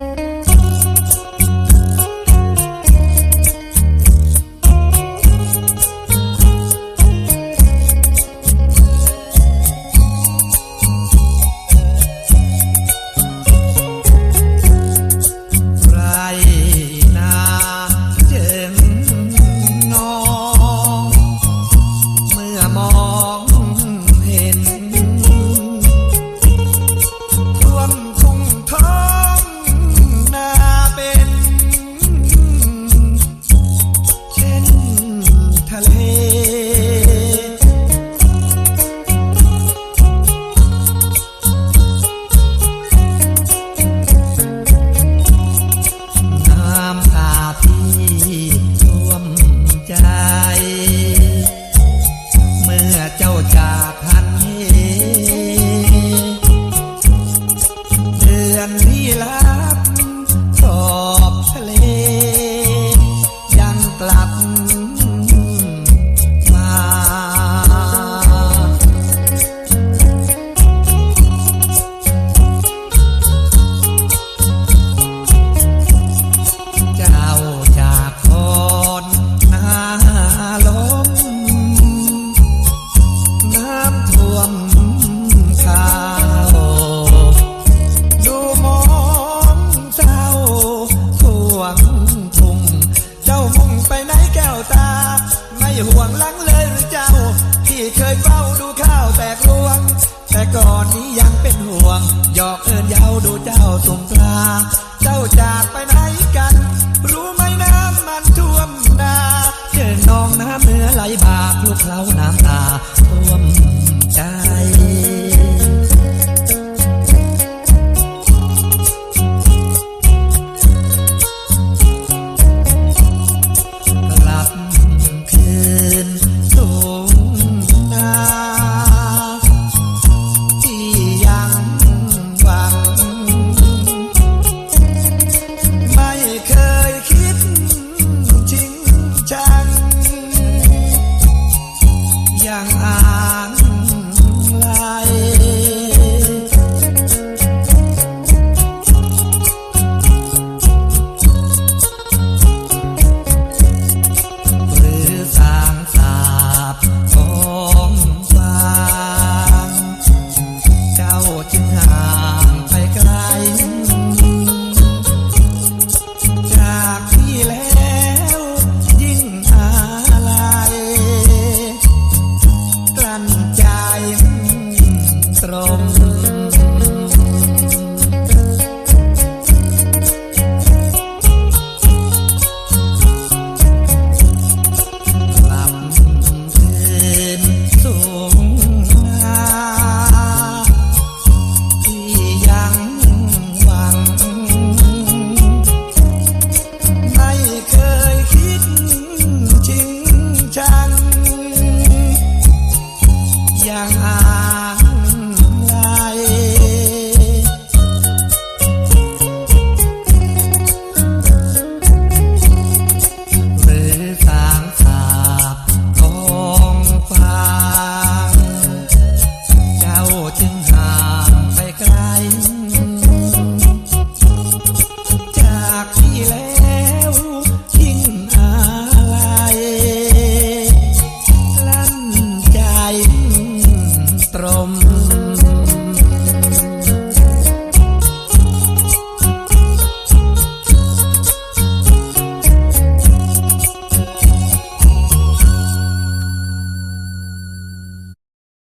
ไร ห่วงหลังเลยหรือเจ้าที่เคยเฝ้าดูข้าวแตกรวง แต่ก่อนนี้ยังเป็นห่วงหยอกเอินเยาดูเจ้าสงปลาเจ้าจากไปไหนกัน รู้ไหมน้ำมันท่วมนาเจอนองน้ำเนื้อไหลบากลูกเล้าน้ำตาท่วม 起来。